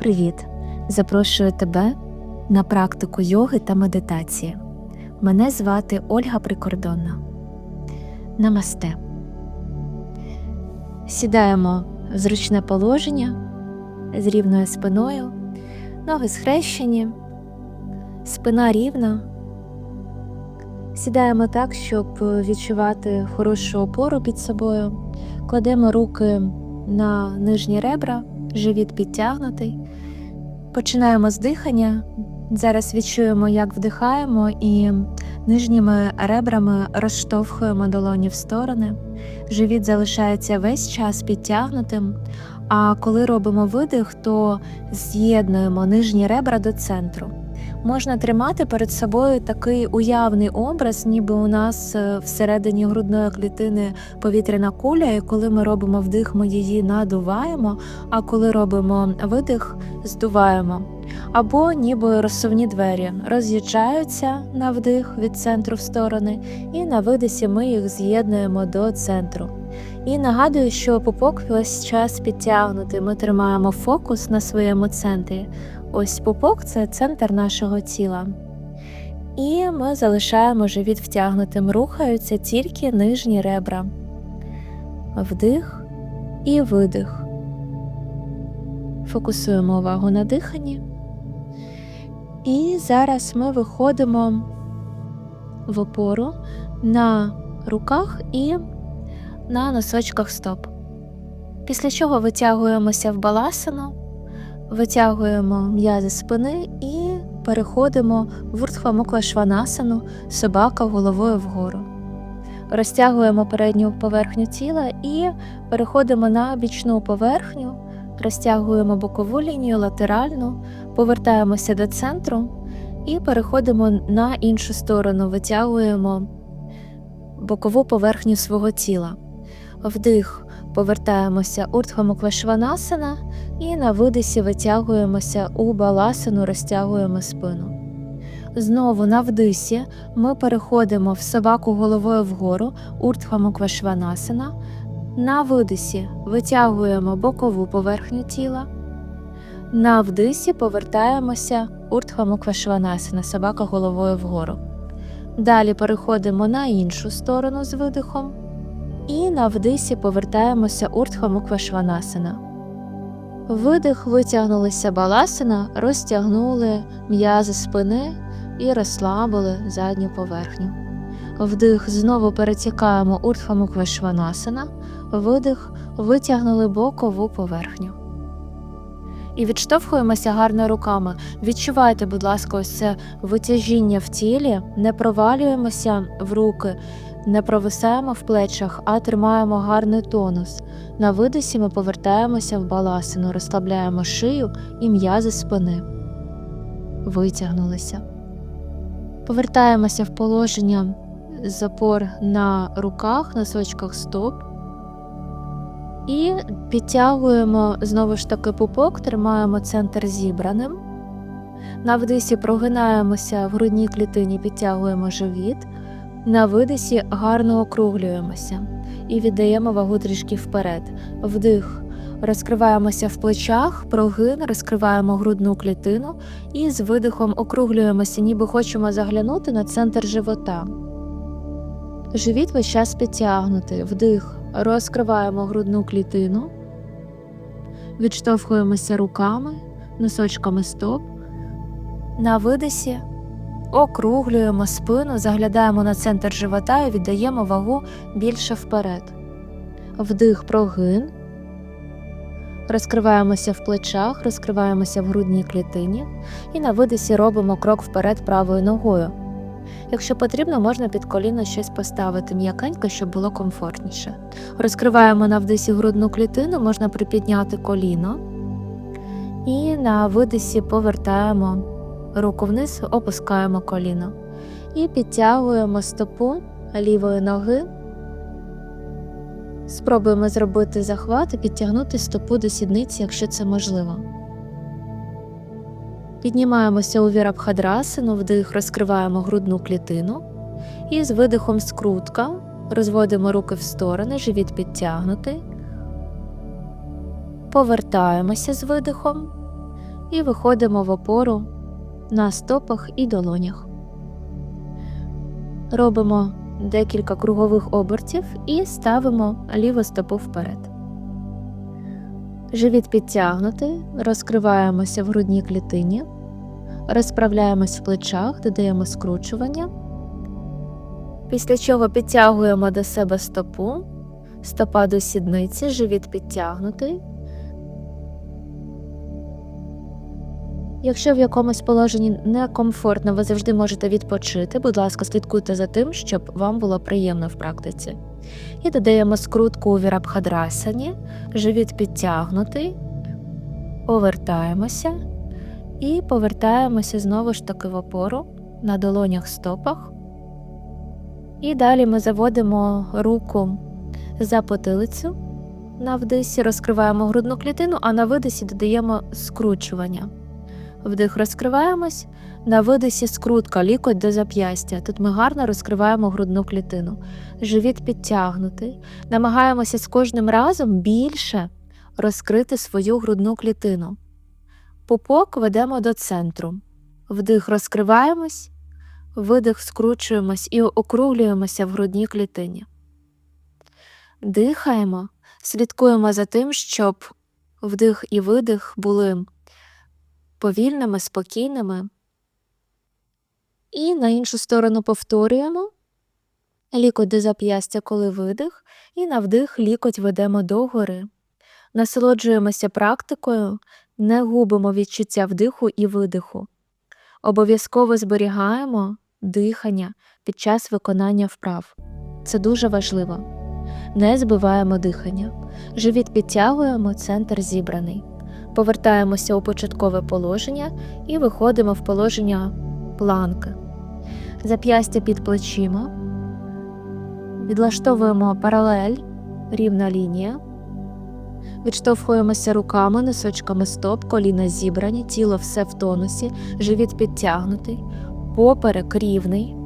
Привіт! Запрошую тебе на практику йоги та медитації. Мене звати Ольга Прикордонна. Намасте. Сідаємо в зручне положення з рівною спиною, ноги схрещені, спина рівна. Сідаємо так, щоб відчувати хорошу опору під собою. Кладемо руки на нижні ребра, живіт підтягнутий. Починаємо з дихання. Зараз відчуємо, як вдихаємо, і нижніми ребрами розштовхуємо долоні в сторони. Живіт залишається весь час підтягнутим. А коли робимо видих, то з'єднуємо нижні ребра до центру. Можна тримати перед собою такий уявний образ, ніби у нас е, всередині грудної клітини повітряна куля, і коли ми робимо вдих, ми її надуваємо, а коли робимо видих, здуваємо. Або ніби розсувні двері роз'їжджаються на вдих від центру в сторони, і на видисі ми їх з'єднуємо до центру. І нагадую, що пупок весь час підтягнутий. Ми тримаємо фокус на своєму центрі. Ось пупок це центр нашого тіла. І ми залишаємо живіт втягнутим, рухаються тільки нижні ребра. Вдих і видих. Фокусуємо увагу на диханні. І зараз ми виходимо в опору на руках і на носочках стоп. Після чого витягуємося в баласану, витягуємо м'язи спини і переходимо в уртхвамукла шванасану, собака головою вгору. Розтягуємо передню поверхню тіла і переходимо на бічну поверхню, розтягуємо бокову лінію, латеральну, повертаємося до центру і переходимо на іншу сторону, витягуємо бокову поверхню свого тіла. Вдих, повертаємося уртхамуквашванасана і на видисі витягуємося у баласану, розтягуємо спину. Знову на вдисі ми переходимо в собаку головою вгору, уртхамуквашванасана. На видисі витягуємо бокову поверхню тіла. На вдисі повертаємося уртхамуквашванасана, собака головою вгору. Далі переходимо на іншу сторону з видихом. І на вдисі повертаємося уртхамуквашванасана. Видих витягнулися баласина, розтягнули м'язи спини і розслабили задню поверхню. Вдих знову перетікаємо уртхамуквашванасана, видих витягнули бокову поверхню. І відштовхуємося гарно руками. Відчувайте, будь ласка, ось це витяжіння в тілі, не провалюємося в руки, не провисаємо в плечах, а тримаємо гарний тонус. На видосі ми повертаємося в баласину, розслабляємо шию і м'язи спини. Витягнулися. Повертаємося в положення запор на руках, носочках стоп. І підтягуємо знову ж таки пупок, тримаємо центр зібраним. На вдисі прогинаємося в грудній клітині, підтягуємо живіт. На видисі гарно округлюємося і віддаємо вагу трішки вперед. Вдих. Розкриваємося в плечах, прогин, розкриваємо грудну клітину і з видихом округлюємося, ніби хочемо заглянути на центр живота. Живіт весь час підтягнутий. Вдих. Розкриваємо грудну клітину, відштовхуємося руками, носочками стоп. На видисі округлюємо спину, заглядаємо на центр живота і віддаємо вагу більше вперед. Вдих прогин. Розкриваємося в плечах, розкриваємося в грудній клітині і на видисі робимо крок вперед правою ногою. Якщо потрібно, можна під коліно щось поставити м'якенько, щоб було комфортніше. Розкриваємо на вдисі грудну клітину, можна припідняти коліно. І на видисі повертаємо руку вниз, опускаємо коліно. І підтягуємо стопу лівої ноги. Спробуємо зробити захват і підтягнути стопу до сідниці, якщо це можливо. Піднімаємося у вірабхадрасину, вдих, розкриваємо грудну клітину. І з видихом скрутка розводимо руки в сторони, живіт підтягнутий. Повертаємося з видихом. і виходимо в опору на стопах і долонях. Робимо декілька кругових обертів і ставимо ліву стопу вперед. Живіт підтягнутий, розкриваємося в грудній клітині, розправляємось в плечах, додаємо скручування. Після чого підтягуємо до себе стопу, стопа до сідниці, живіт підтягнутий. Якщо в якомусь положенні некомфортно, ви завжди можете відпочити. Будь ласка, слідкуйте за тим, щоб вам було приємно в практиці. І додаємо скрутку у вірабхадрасані, живіт підтягнутий, повертаємося і повертаємося знову ж таки в опору на долонях стопах. І далі ми заводимо руку за потилицю. На вдисі розкриваємо грудну клітину, а на видисі додаємо скручування. Вдих розкриваємось, на видисі скрутка, лікоть до зап'ястя. Тут ми гарно розкриваємо грудну клітину. Живіт підтягнутий. Намагаємося з кожним разом більше розкрити свою грудну клітину. Пупок ведемо до центру. Вдих розкриваємось, видих скручуємось і округлюємося в грудній клітині. Дихаємо, слідкуємо за тим, щоб вдих і видих були повільними, спокійними. І на іншу сторону повторюємо. Лікоть до зап'ястя, коли видих, і на вдих лікоть ведемо догори. Насолоджуємося практикою, не губимо відчуття вдиху і видиху. Обов'язково зберігаємо дихання під час виконання вправ. Це дуже важливо. Не збиваємо дихання. Живіт підтягуємо, центр зібраний. Повертаємося у початкове положення і виходимо в положення планки. Зап'ястя під плечима. Відлаштовуємо паралель, рівна лінія. Відштовхуємося руками, носочками стоп, коліна зібрані, тіло все в тонусі, живіт підтягнутий, поперек рівний.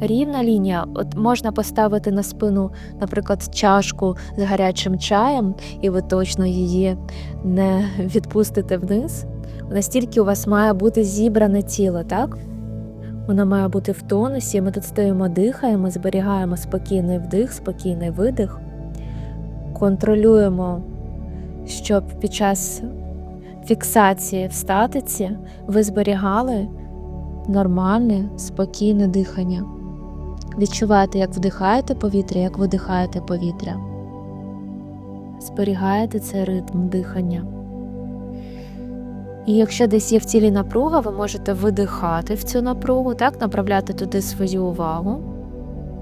Рівна лінія, от можна поставити на спину, наприклад, чашку з гарячим чаєм, і ви точно її не відпустите вниз. Настільки у вас має бути зібране тіло, так? Воно має бути в тонусі. Ми тут стоїмо, дихаємо, зберігаємо спокійний вдих, спокійний видих, контролюємо, щоб під час фіксації в статиці ви зберігали нормальне, спокійне дихання. Відчуваєте, як вдихаєте повітря, як видихаєте повітря. Зберігаєте цей ритм дихання. І якщо десь є в тілі напруга, ви можете видихати в цю напругу, так, направляти туди свою увагу.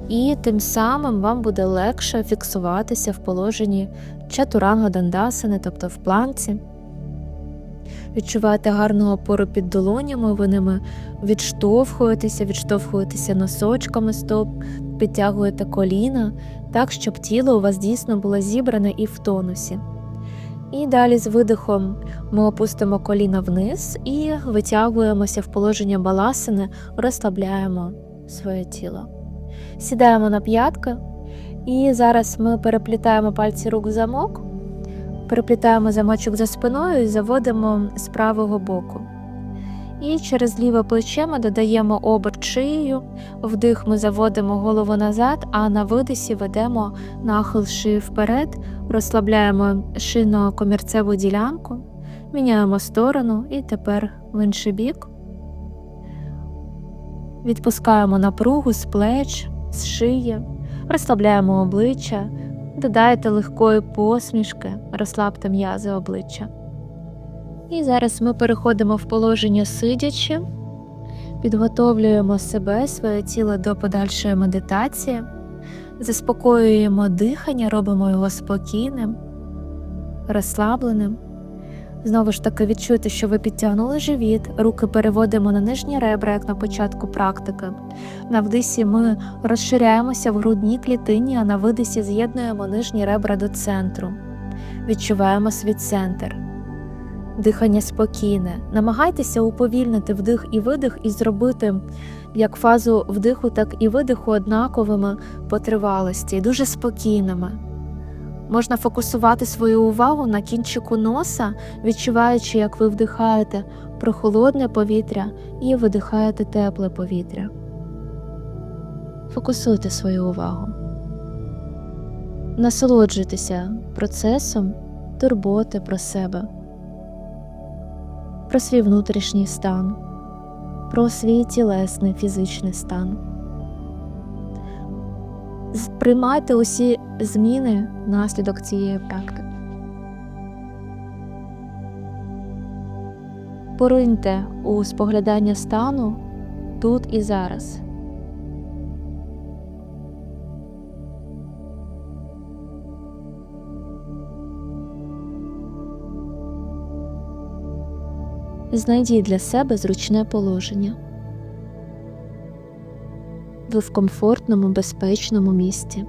І тим самим вам буде легше фіксуватися в положенні чатуранга дандасани, тобто в планці. Відчуваєте гарну опору під долонями, ви ними відштовхуєтеся, відштовхуєтеся носочками стоп, підтягуєте коліна, так, щоб тіло у вас дійсно було зібране і в тонусі. І далі з видихом ми опустимо коліна вниз і витягуємося в положення баласини, розслабляємо своє тіло. Сідаємо на п'ятки, і зараз ми переплітаємо пальці рук в замок, переплітаємо замочок за спиною і заводимо з правого боку. І через ліве плече ми додаємо оберт шиєю, вдих ми заводимо голову назад, а на видисі ведемо нахил шиї вперед, розслабляємо шийно-комірцеву ділянку, міняємо сторону і тепер в інший бік. Відпускаємо напругу з плеч, з шиї, розслабляємо обличчя, додайте легкої посмішки, розслабте м'язи обличчя. І зараз ми переходимо в положення сидячи, підготовлюємо себе, своє тіло до подальшої медитації, заспокоюємо дихання, робимо його спокійним, розслабленим. Знову ж таки, відчуйте, що ви підтягнули живіт, руки переводимо на нижні ребра, як на початку практики. На вдисі ми розширяємося в грудній клітині, а на видисі з'єднуємо нижні ребра до центру. Відчуваємо свій центр. Дихання спокійне. Намагайтеся уповільнити вдих і видих і зробити як фазу вдиху, так і видиху однаковими по тривалості, дуже спокійними. Можна фокусувати свою увагу на кінчику носа, відчуваючи, як ви вдихаєте прохолодне повітря і видихаєте тепле повітря. Фокусуйте свою увагу. Насолоджуйтеся процесом турботи про себе, про свій внутрішній стан, про свій тілесний фізичний стан. Сприймайте усі зміни внаслідок цієї практики. Пориньте у споглядання стану тут і зараз. Знайдіть для себе зручне положення. Ви в комфортному, безпечному місці.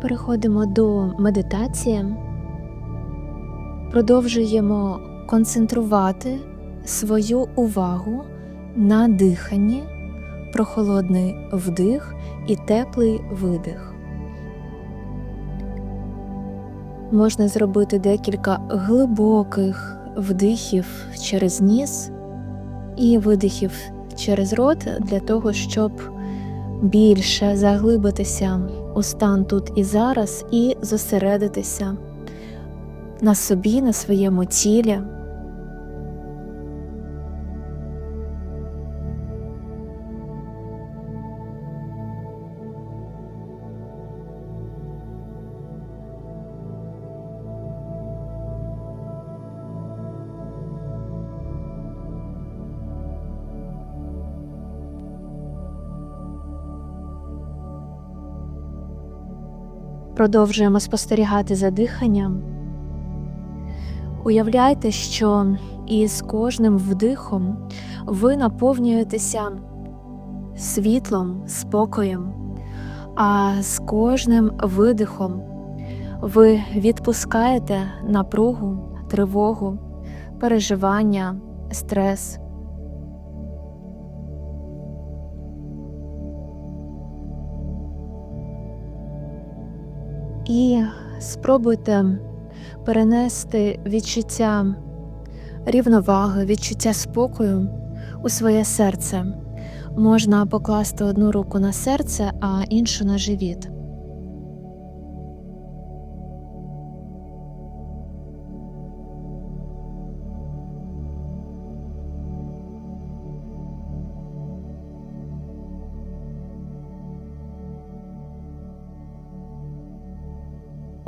Переходимо до медитації. Продовжуємо концентрувати свою увагу на диханні, прохолодний вдих і теплий видих. Можна зробити декілька глибоких вдихів через ніс і видихів через рот для того, щоб більше заглибитися у стан тут і зараз і зосередитися на собі, на своєму тілі. Продовжуємо спостерігати за диханням. Уявляйте, що із кожним вдихом ви наповнюєтеся світлом, спокоєм, а з кожним видихом ви відпускаєте напругу, тривогу, переживання, стрес. І спробуйте перенести відчуття рівноваги, відчуття спокою у своє серце. Можна покласти одну руку на серце, а іншу на живіт.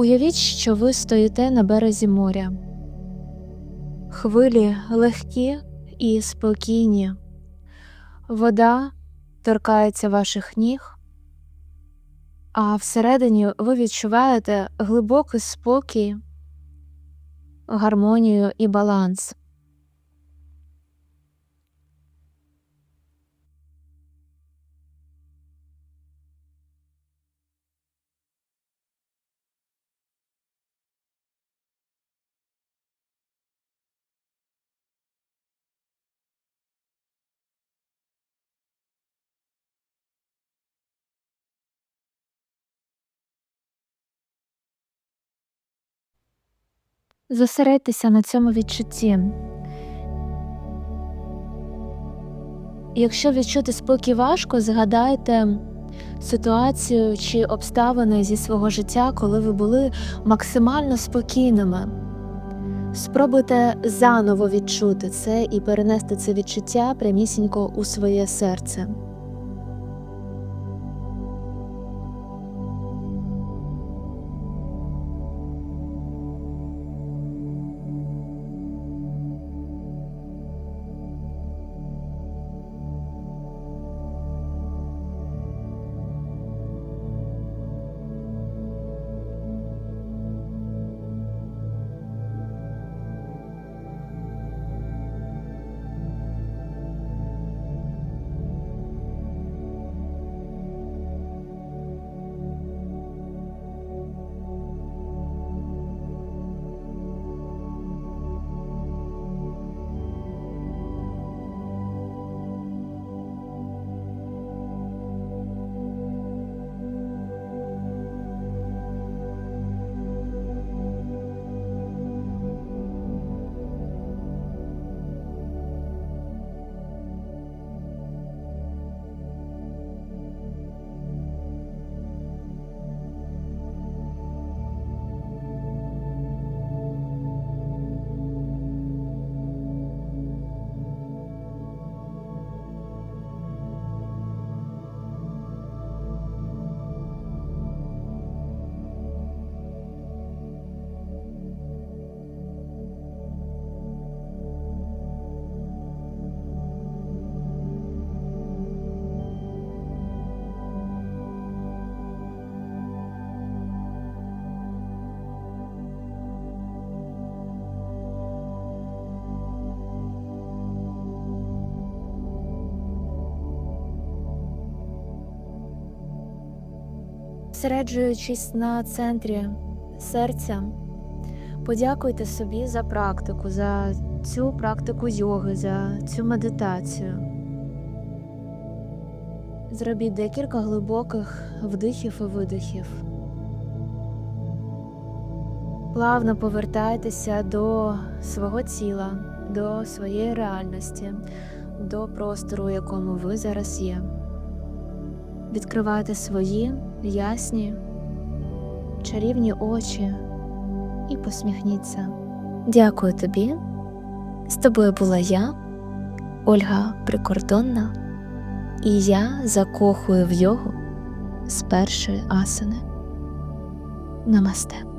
Уявіть, що ви стоїте на березі моря. Хвилі легкі і спокійні. Вода торкається ваших ніг, а всередині ви відчуваєте глибокий спокій, гармонію і баланс. Зосередьтеся на цьому відчутті. Якщо відчути спокій важко, згадайте ситуацію чи обставини зі свого життя, коли ви були максимально спокійними. Спробуйте заново відчути це і перенести це відчуття прямісінько у своє серце. Зосереджуючись на центрі серця, подякуйте собі за практику, за цю практику йоги, за цю медитацію. Зробіть декілька глибоких вдихів і видихів. Плавно повертайтеся до свого тіла, до своєї реальності, до простору, у якому ви зараз є. Відкривайте свої ясні, чарівні очі і посміхніться. Дякую тобі. З тобою була я, Ольга Прикордонна, і я закохую в йогу з першої асани. Намасте.